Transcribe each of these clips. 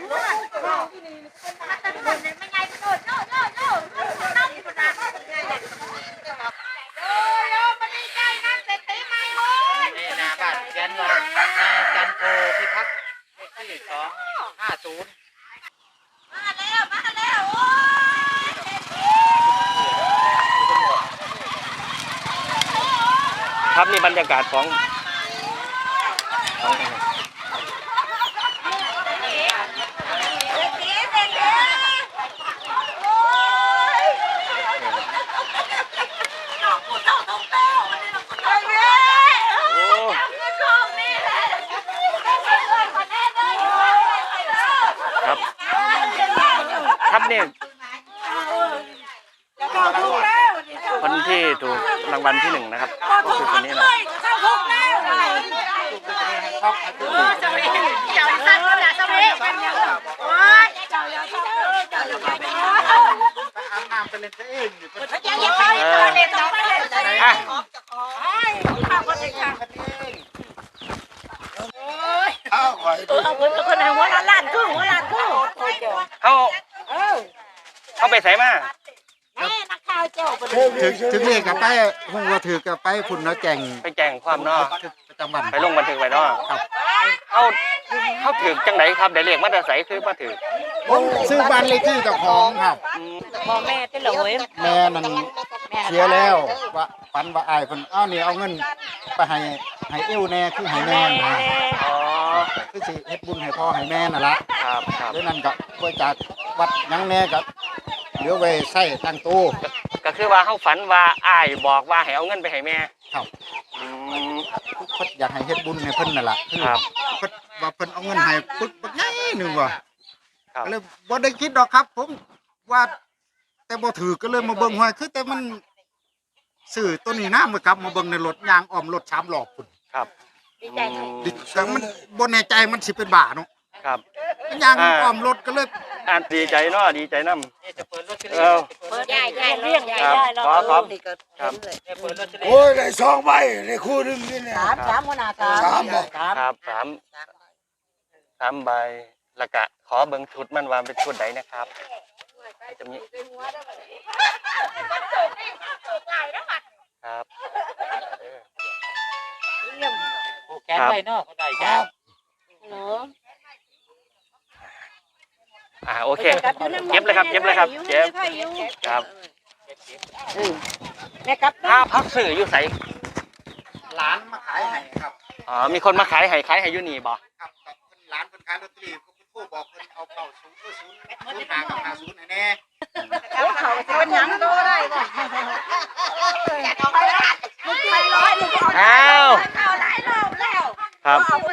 นี่นาบ้านเขียนว่านายจันโทพิทักษ์เลขที่สองห้าศูนย์ครับนี่บรรยากาศของของ ครับนี่คนที่ถูกรางวัลที่หนึ่งนะครับก็คือคนนี้นะไปอาบน้ำไปเล่นซะเองอยู่ เพิ่นเอออะอ้าวขอยดูเขาเขาไปใส่มาถึงถึงเลขกับไปคงว่าถือกับไปพุ่นเนาะแจงไปแจ้งความเนาะประจำวันไปลงบันทึกไว้เนาะครับเขาเขาถือจังไหนครับได้เรียกมาแต่ใสคือมาถือผมซื้อบ้านเลขที่เจ้าของครับอืมพ่อแม่ที่เหลือเว้ยแม่นั่นเสียแล้วว่าฝันว่าอายเพิ่นอ้าวนี่เอาเงินไปให้ให้เอวแน่คือให้แม่นะอ๋อคือสิเฮ็ดบุญให้พ่อให้แม่นั่นล่ะครับครับดังนั้นก็บริจาควัดหยังแน่ก็ เหลือไว้ใช้ตั้งตู้ ก็คือว่าเขาฝันว่าอ้ายบอกว่าให้เอาเงินไปให้แม่ครับ อืม เพิ่นอยากให้เฮ็ดบุญให้เพิ่นนั่นล่ะคือครับเพิ่นว่าเพิ่นเอาเงินให้ปึ๊กบักใหญ่หนึงว่ะครับ ก็เลยบ่ได้คิดดอกครับ ผมว่าแต่บ่ถือก็เลยมาเบิ่งห้อยคือ แต่มันซื้อตัวนี้นะมากลับมาเบิ่งในรถยางอ้อมรถ3ล้อพุ่นครับดีใจอืมดิแต่มันบ่แน่ใจมันสิเป็นบ้าเนาะครับยางอ่าอ้อมรถก็เลย อะดีใจเนาะดีใจน้ำเออ เปิดได้ได้เรื่องใหญ่ได้แล้วขอขอนี่ก็ครับโอ้ยได้สองใบได้คู่หนึงนี่เนี่ย สามสามหัวหน้าสามสามบอกสามครับสามสามใบแล้วก็ขอเบิ่งชุดมันว่าเป็นชุดไหนนะครับจะมีครับเออแกนไว้เนาะเขาได้จ้าหนู อ่าโอเค เก็บเลยครับเก็บเลยครับเก็บ ครับแม่กับถ้าพักสื่ออยู่ใสหลานมาขายให้ครับอ๋อมีคนมาขายให้ขายให้อยู่นี่บ่ครับกับเพิ่นหลานเพิ่นขายลอตเตอรี่ก็เพิ่นโทรบอกเพิ่นเอาเก่าศูนย์เออศูนย์ศูนย์หากับหาศูนย์ให้แน่เขาจะเป็นหยังโตได้บ่อ้าวข่าวหลายรอบแล้วครับ เอาไป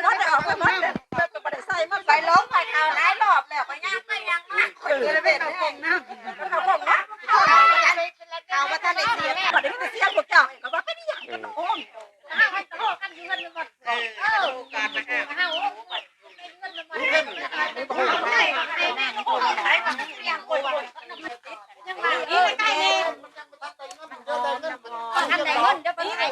เลยเป็นเอากงน้ำเอากงน้ำเอาว่าท่านเอกเสียก่อนได้ไม่เสียพวกเจ้าเองก็ว่าไม่ได้อย่างกันโอ้ยยังไงนี่ใกล้เองท่านใดเงินจะไปไหน